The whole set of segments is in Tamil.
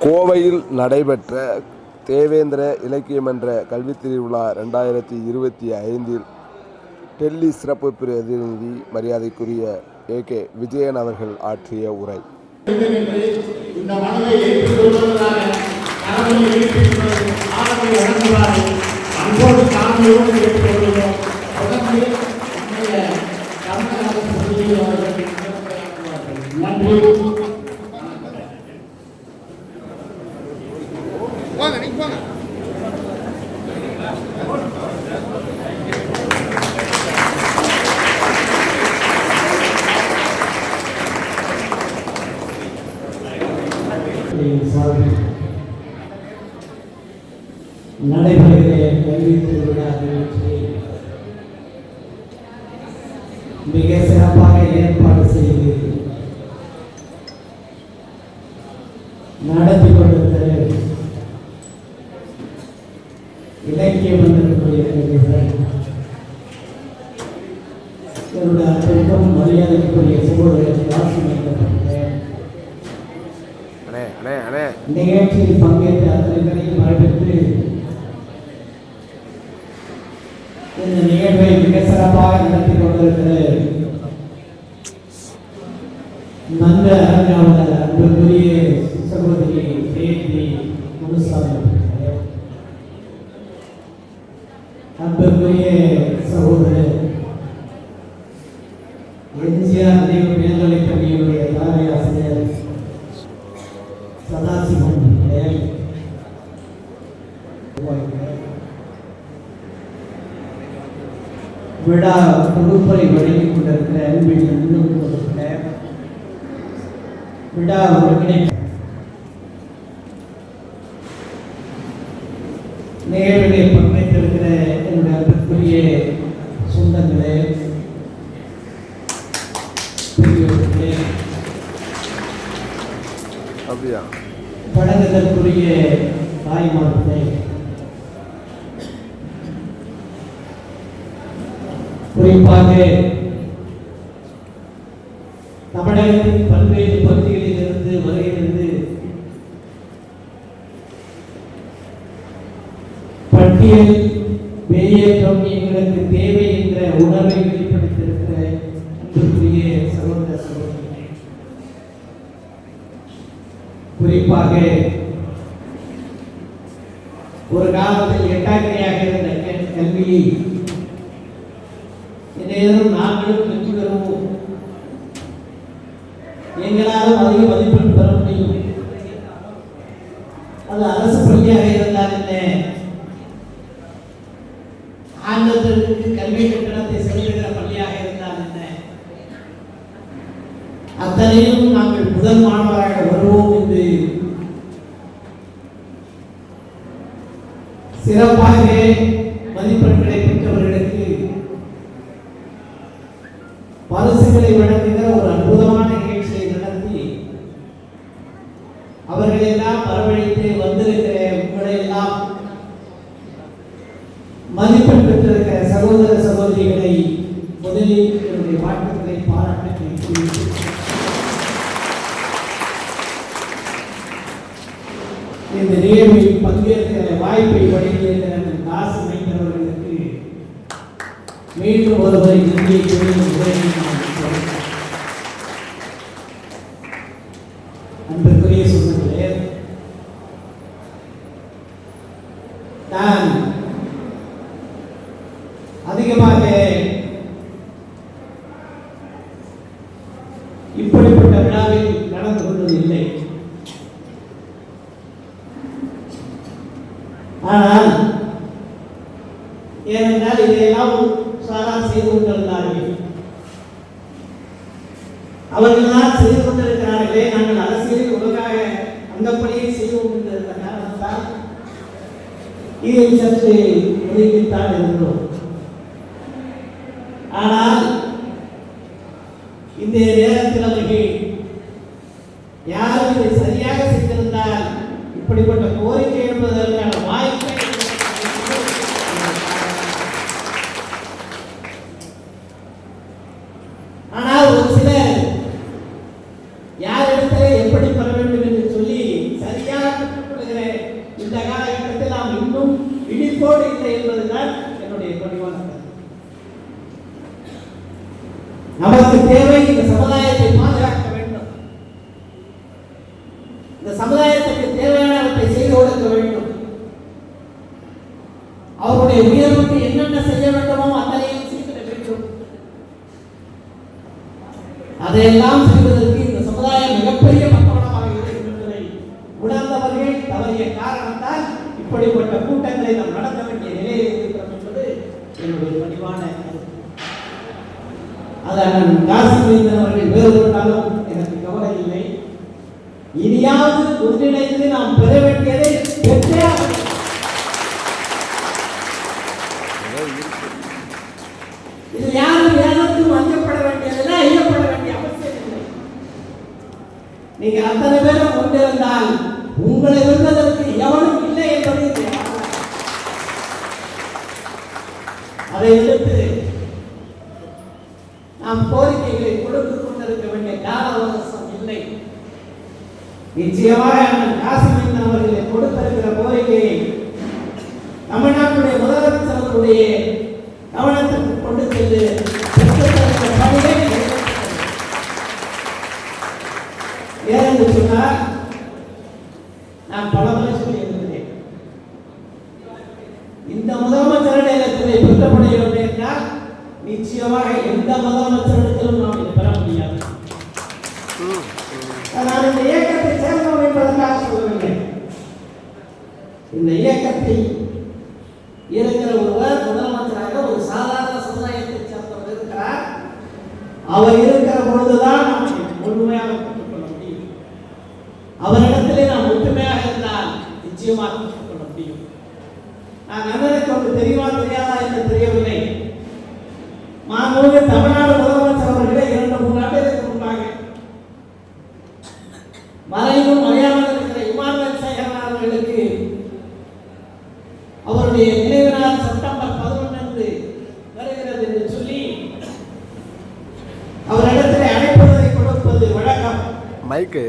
கோவையில் நடைபெற்ற தேவேந்திர இலக்கியமன்ற கல்வித் திருவிழா ரெண்டாயிரத்தி இருபத்தி ஐந்தில் டெல்லி சிறப்பு பிரதிநிதி மரியாதைக்குரிய ஏ கே விஜயன் அவர்கள் ஆற்றிய உரை. நன்றி. நம்முடைய கல்வி திருவிழா நிகழ்ச்சியை மிக சிறப்பாக ஏற்பாடு செய்து நடத்தி கொண்டிருக்கிற இலக்கிய மன்றத்துடைய என்னுடைய மரியாதைக்குரிய அண்ணே. நிகழ்ச்சியில் பங்கேற்ற அத்தனை பேரையும் இந்த நிகழ்வை மிக சிறப்பாக நடத்தி கொண்டிருக்கிற நல்ல அன்புக்குரிய சகோதரி ஜெயந்தி முனுசாமி அன்புக்குரிய சகோதரர் எம்ஜிஆர் விழா தொகுப்பை வழங்கிக் கொண்டிருக்கிற அன்பின் கொண்டிருக்கிற விழா ஒருங்கிணை நேரிலே பங்கேற்றிருக்கிற என்னுடைய அன்புக்குரிய சொந்தங்களே அப்படியா? தாய்மார்களே குறிப்பாக தமிழகத்தின் பல்வேறு பகுதிகளில் இருந்து வருகிறது. பட்டியல் வெளியேற்றம் எங்களுக்கு தேவை என்ற உணர்வை வெளிப்படுத்தியிருக்கிற அன்புக்குரிய சகோதர சகோதரி குறிப்பாக ஒரு காலத்தில் எட்டாக்கிரையாக இருந்த கல்- கல்வியை இந்நேரம் நாங்களும் வெற்றி பெறுவோம் எங்களாலும் அதிக மதிப்பெண் பெற முடியும். அது அரசு பள்ளியாக இருந்தால் என்ன? ஆங்கிலத்திற்கு கல்வி கட்டணத்தை செலுத்துகிற பள்ளியாக இருந்தால் என்ன? அத்தனையும் நாங்கள் முதல் மாணவராக வருவோம் என்று சிறப்பாக மதிப்பெண்களை பெற்றவர்கள் பரிசுகளை வழங்குகிற ஒரு அற்புதமான நிகழ்ச்சியை நடத்தி அவர்களெல்லாம் வரவழைத்து வந்திருக்கிற உங்களை எல்லாம் மதிப்பெண் பெற்றிருக்கிற சகோதர சகோதரிகளை முதலில் என்னுடைய வாழ்த்துக்களை பாராட்ட இந்த நிகழ்வில் பங்கேற்கிற வாய்ப்பை வழங்கியிருக்கிற அந்த தாசு மைந்தவர்களுக்கு மீண்டும் ஒருவரை நன்றியை கூறி உரையை நான் முடிக்கிறேன். அன்பிற்குரிய சொந்தங்களே நான் அதிகமாக இப்படிப்பட்ட விழாவில் நடந்து கொள்வதில்லை. ஆனால் ஏனென்றால் இதையெல்லாம் சாரா செய்து கொண்டிருந்தார்கள் அவர்கள் தான் செய்து கொண்டிருக்கிறார்களே நாங்கள் அரசியலில் உலகாக அந்தப்படியே செய்து கொண்டிருந்த காரணத்தால் இதை சற்று ஒதுக்கித்தான் இருந்தோம். ஆனால் இந்த நேரத்தில் அவர்கள் யாரும் இதை சரியாக செய்திருந்தால் இப்படிப்பட்ட கோரிக்கை என்பதற்கான வாய்ப்பை ஆனால் ஒரு சிலர் யாரிடத்திலே எப்படி பெற வேண்டும் என்று சொல்லி சரியாக இல்லை என்பதுதான் என்னுடைய பணிவான கருத்து. நமக்கு தேவை இந்த சமுதாயத்தை பாதுகாக்க வேண்டும் இந்த சமுதாயத்துக்கு தேவையானவற்றை செய்து கொடுக்க வேண்டும் அவருடைய என்னென்ன செய்ய வேண்டுமோ அத்தனையும் செய்திட வேண்டும் அதையெல்லாம் செய்வதற்கு இந்த சமுதாயம் மிகப்பெரிய மக்களமாக இருக்கின்றதை உணர்ந்தவர்கள் தவறிய காரணத்தால் இப்படிப்பட்ட கூட்டங்களை நாம் நடத்த வேண்டிய நிலையில் இருக்கிறோம் என்பது என்னுடைய பணிவான கருத்து. அது அண்ணன் காசிமேந்தன் அவர்கள் வேறு எனக்கு கவலை இல்லை. இனியாவது ஒன்றிணைந்து நாம் பெற வேண்டியதை பெற்றே நீங்க அத்தனை பேரும் கொண்டிருந்தால் உங்களை வெல்வதற்கு எவனும் இல்லை என்பதை அதை எடுத்து நாம் கோரிக்கைகளை கொடுத்து கொண்டிருக்க வேண்டிய கால அவகாசம் இல்லை. நிச்சயமாக காசிமின் அவர்களை கொடுத்திருக்கிற கோரிக்கையை தமிழ்நாட்டுடைய முதலமைச்சர் அவர்களுடைய கவனத்திற்கு கொண்டு சென்று என்று சொன்னால் நான் பல முறை சொல்லியிருக்கிறேன். இந்த முதலமைச்சரிடத்திலே பெற்றப்படுகிறது என்றால் நிச்சயமாக எந்த முதலமைச்சரிடத்திலும் நாம் இதை பெற முடியாது. நான் இந்த இயக்கத்தை சேர்ந்தவன் என்பதற்காக சொல்லவில்லை. இந்த இயக்கத்தை இருக்கிற ஒருவர் முதலமைச்சராக ஒரு சாதாரண சமுதாயத்தை சேர்ந்தவர் இருக்கிறார். அவர் இருக்கிற பொழுதுதான் நாம் முழுமையாக கற்றுக்கொள்ள முடியும் அவரிடத்திலே நாம் ஒற்றுமையாக இருந்தால் நிச்சயமாக கற்றுக்கொள்ள முடியும். நான் அண்ணனுக்கு ஒன்று தெரியுமா தெரியாதா என்று தெரியவில்லை. மாண்புமிகு தமிழ்நாடு முதலமைச்சர் அவர்களே இரண்டு மூன்று ஆண்டுகளுக்கு முன்பாக மறைவும் மறையாமல் இருக்கிற இமானுவேல் சேகரன் அவர்களுக்கு அவருடைய நினைவு நாள் செப்டம்பர் பதினொன்று வருகிறது என்று சொல்லி அவரிடத்தில் அழைப்பதை கொடுப்பது வழக்கம் மைக்கு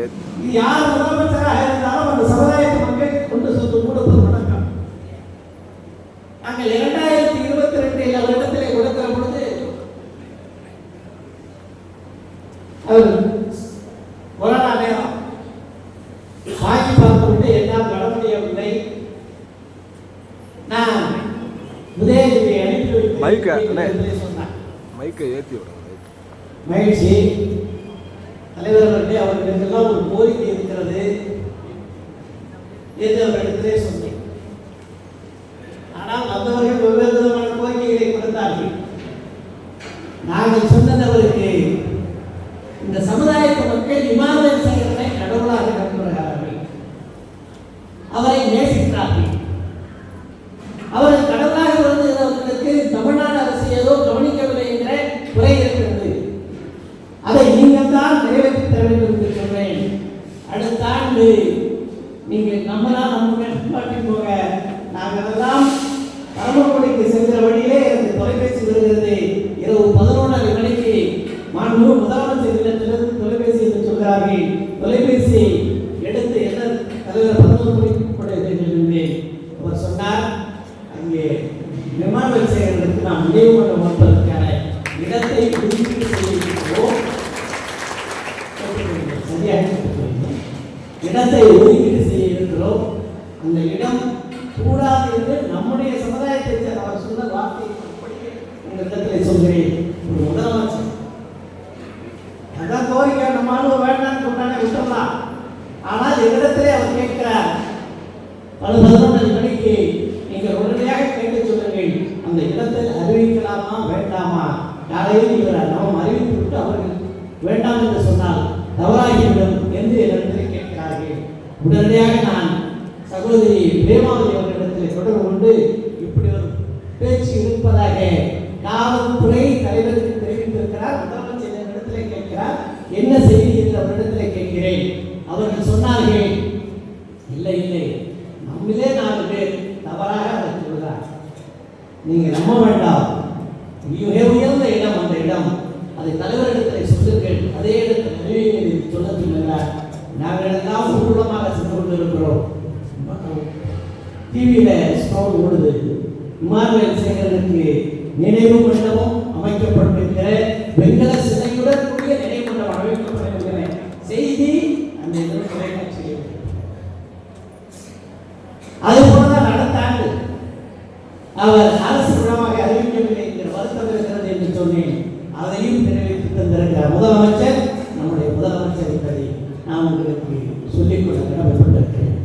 யார் முதலமைச்சராக இருந்தாலும் அந்த சமுதாயத்து மக்களுக்கு கொண்டு சென்று கொடுப்பது வழக்கம் நாங்கள் இரண்டாயிரத்தி இருபத்தி ரெண்டில் அவரிடத்திலே கொடுக்கிற பொழுது அவர் கொரோனா நேரம் வாங்கி பார்த்துவிட்டு என்னால் வர முடியவில்லை. நான் உதயநிதியை அனுப்பி மைக்கை ஏற்றி விடுங்க மகிழ்ச்சி. தலைவர்களே அவர்களுக்கெல்லாம் ஒரு கோரிக்கை இருக்கிறது என்று அவரிடத்திலே சொன்னேன் ஆனால் வந்தவர்கள் வெவ்வேறு விதமான கோரிக்கைகளை கொடுத்தார்கள். நாங்கள் சொன்னது அவருக்கு இந்த சமுதாயத்து மக்கள் இமானுவேல் சேகரனை கடவுளாக நம்புகிறார்கள் அவரை நேசிக்கிறார்கள் அவர்கள் கடவுளாக வருவதற்கு தமிழ்நாடு அரசு ஏதோ கவனிக்கவில்லை என்ற குறை இருக்கிறது அதை நீங்கள் தான் நிறைவேற்றி தர வேண்டும் என்று சொன்னேன் அடுத்த ஆண்டு நீங்கள் நம்மளால் நம்ம மேற்பாட்டி போக நாங்கள் எல்லாம் பரமக்குடிக்கு சென்ற வழியிலே எனக்கு தொலைபேசி வருகிறது இரவு பதினொன்றரை மணிக்கு மாண்பு முதலமைச்சர் இல்லத்திலிருந்து தொலைபேசி என்று சொல்கிறார்கள் தொலைபேசி எடுத்து என்ன தலைவர் பதினொரு மணிக்கு கூட இருந்தேன் அவர் சொன்னார் அங்கே விமான சேகரனுக்கு நாம் நினைவு மன்றம் அமைப்பதற்கான இடத்தை ஒதுக்கீடு செய்திருக்கிறோம் சரியாக கேட்டுக்கொள்ளுங்கள். இடத்தை ஒதுக்கீடு செய்ய இருக்கிறோம் அந்த இடம் கூடாது என்று நம்முடைய சமுதாயத்தை அவர் சொன்ன வார்த்தையை உங்கள் இடத்துல சொல்கிறேன். ஒரு முதலமைச்சர். அதான் கோரிக்கை நம்ம ஆளு வேண்டாம்னு சொன்னானே விட்டுடலாம் ஆனால் எங்களிடத்திலே அவர் கேட்கிறார் பல பதினொன்று மணிக்கு நீங்கள் உடனடியாக கேட்டு சொல்லுங்கள். அந்த இடத்தில் அறிவிக்கலாமா வேண்டாமா? யாரையும் இவர் நாம் அறிவித்து விட்டு அவர்கள் வேண்டாம் என்று சொன்னால் தவறாகிவிடும் என்று என்னிடத்தில் கேட்கிறார்கள். உடனடியாக நான் சகோதரி பிரேமாவதி அவர்களிடத்தில் தொடர்பு கொண்டு இப்படி ஒரு பேச்சு இருப்பதாக காவல்துறை தலைவருக்கு தெரிவித்திருக்கிறார். முதலமைச்சர் என்னிடத்திலே கேட்கிறார். என்ன செய்தி என்று அவரிடத்தில் கேட்கிறேன். அவர்கள் சொன்னார்கள் இல்லை இல்லை. நம்மளே நாலு பேர் தவறாக அதை சொல்கிறார். நீங்கள் நம்ப வேண்டாம். மிக உயர்ந்த இடம் அந்த இடம். அதை தலைவரிடத்தில் சொல்லுங்கள். அதே இடத்தில் சொல்ல சொல்லுகிறார். நாங்கள் எல்லாம் ஊர்வலமாக சென்று கொண்டிருக்கிறோம். டிவியில் ஸ்டோன் ஓடுது. இமானுவேல் சேகரனுக்கு நினைவு மண்டபம் அமைக்கப்பட்டிருக்கிற வெங்கல சிலையுடன் கூடிய நினைவு மண்டபம் அமைக்கப்பட்டிருக்கிற செய்தி அந்த இதில் தொலைக்காட்சியில் அது போலதான் அடுத்த ஆண்டு அவர் அரசு விழாவாக அறிவிக்கவில்லை என்கிற வருத்தம் இருக்கிறது என்று சொன்னேன் அதையும் நிறைவேற்றி தந்திருக்கிறார் முதலமைச்சர் நம்முடைய முதலமைச்சர் என்பதை நான் உங்களுக்கு சொல்லிக்கொள்ள கடமைப்பட்டிருக்கிறேன்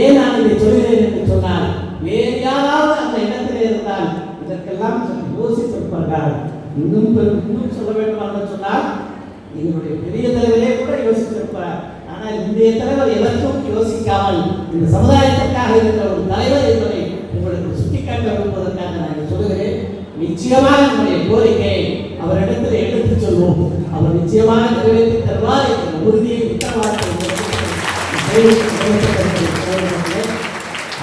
ஏன் நான் இதை சொல்கிறேன் என்று சொன்னால் வேறு யாராவது அந்த இடத்திலே இருந்தால் இதற்கெல்லாம் சற்று யோசித்திருப்பார்கள் இன்னும் பெரும் இன்னும் சொல்ல சொன்னால் எங்களுடைய பெரிய தலைவரே கூட யோசித்திருப்பார். ஆனால் இன்றைய தலைவர் எதற்கும் யோசிக்காமல் இந்த சமுதாயத்திற்காக இருக்கிற ஒரு தலைவர் என்பதை உங்களுக்கு சுட்டிக்காட்ட விரும்புவதற்காக நான் இதை சொல்லுகிறேன். நிச்சயமாக நம்முடைய கோரிக்கை அவரிடத்தில் எடுத்துச் சொல்வோம். அவர் நிச்சயமாக நிறைவேற்றி தருவார் என்ற உறுதியை உத்தரவாதத்தை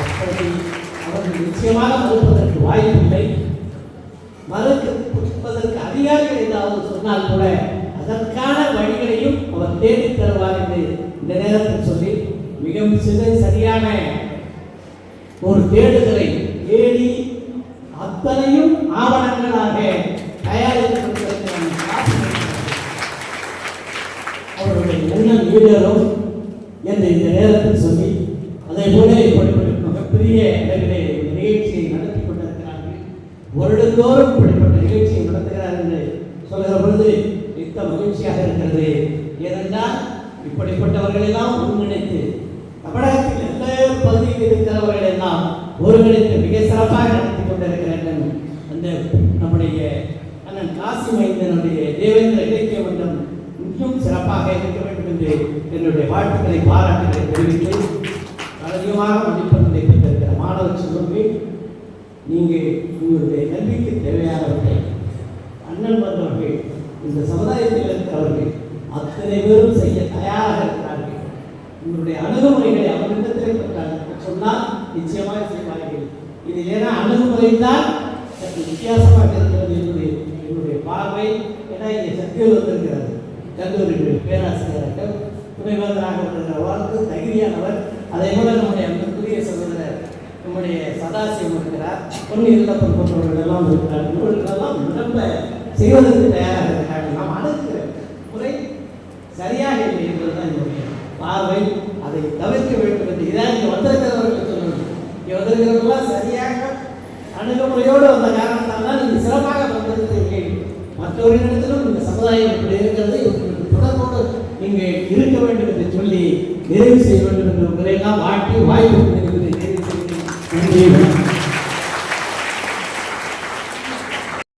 அப்படி அவர்கள் நிச்சயமாக மறுப்பதற்கு வாய்ப்பில்லை. மறுப்பதற்கு அதிகாரிகள் ஏதாவது சொன்னால் கூட அதற்கான வழிகளையும் அவர் தேடித் தருவார் என்று இந்த நேரத்தில் சொல்லி மிக சில சரியான ஒரு தேடுதலை தேடி அத்தனையும் ஆவணங்களாக தயாரித்து அவருடைய எண்ணம் ஈடேறும் என்று இந்த நேரத்தில் சொல்லி அதே போல இப்படிப்பட்ட மிகப்பெரிய அளவிலே இந்த நிகழ்ச்சியை நடத்தி கொண்டிருக்கிறார்கள் வருடந்தோறும் இப்படிப்பட்ட நிகழ்ச்சியை நடத்துகிறார் என்று சொல்கிற பொழுது மிக்க மகிழ்ச்சியாக இருக்கிறது. ஏனென்றால் இப்படிப்பட்டவர்களெல்லாம் ஒருங்கிணைத்து தமிழகத்தில் எல்லா பகுதியில் இருக்கிறவர்கள் எல்லாம் ஒருங்கிணைத்து மிக சிறப்பாக நடத்தி கொண்டிருக்கிறார்கள். அந்த நம்முடைய அண்ணன் காசி மைந்தனுடைய தேவேந்திர இலக்கிய மன்றம் இன்னும் சிறப்பாக இருக்க வேண்டும் என்று என்னுடைய வாழ்த்துக்களை பாராட்டுகளை தெரிவித்து அதிகமாக மதிப்பு நீங்கள் உங்களுடைய கல்விக்கு தேவையானவர்கள் அண்ணன் வந்தவர்கள் இந்த சமுதாயத்தில் இருக்கிறவர்கள் அத்தனை பேரும் செய்ய தயாராக இருக்கிறார்கள். உங்களுடைய அணுகுமுறைகளை அவர்களிடத்திலே பெற்றார்கள். சொன்னால் நிச்சயமாக செய்வார்கள். இது ஏன்னா அணுகுமுறை தான் சற்று வித்தியாசமாக இருக்கிறது என்னுடைய என்னுடைய பார்வை. ஏன்னா இங்கே சக்தியில் வந்திருக்கிறது. கல்லூரிகள் பேராசிரியர்கள் துணைவேந்தராக வருகிறவர் தகுதியானவர். அதே போல நம்முடைய அன்புக்குரிய சகோதரர் நம்முடைய சதாசிவம் இருக்கிறார். பொண்ணு இல்லத்தம் போன்றவர்கள் எல்லாம் இருக்கிறார். இவர்களெல்லாம் ரொம்ப செய்வதற்கு தயாராக இருக்கிறார்கள். நாம் அணுகிற முறை சரியாக இல்லை என்பதுதான் என்னுடைய பார்வை. அதை தவிர்க்க வேண்டும் என்று இதான் இங்கே வந்திருக்கிறவர்கள் சொல்லணும் இங்கே வந்திருக்கிறவர்களாம் சரியாக அணுகுமுறையோடு வந்த காரணத்தால் தான் நீங்கள் சிறப்பாக வந்திருக்கிறீர்கள் மற்றவர்களிடத்திலும் இந்த சமுதாயம் இப்படி இருக்கிறது. இவர்களுக்கு தொடர்போடு நீங்கள் இருக்க வேண்டும் என்று சொல்லி நிறைவு செய்ய வேண்டும் என்று உங்களை வாட்டி வாய்ப்பு Thank you.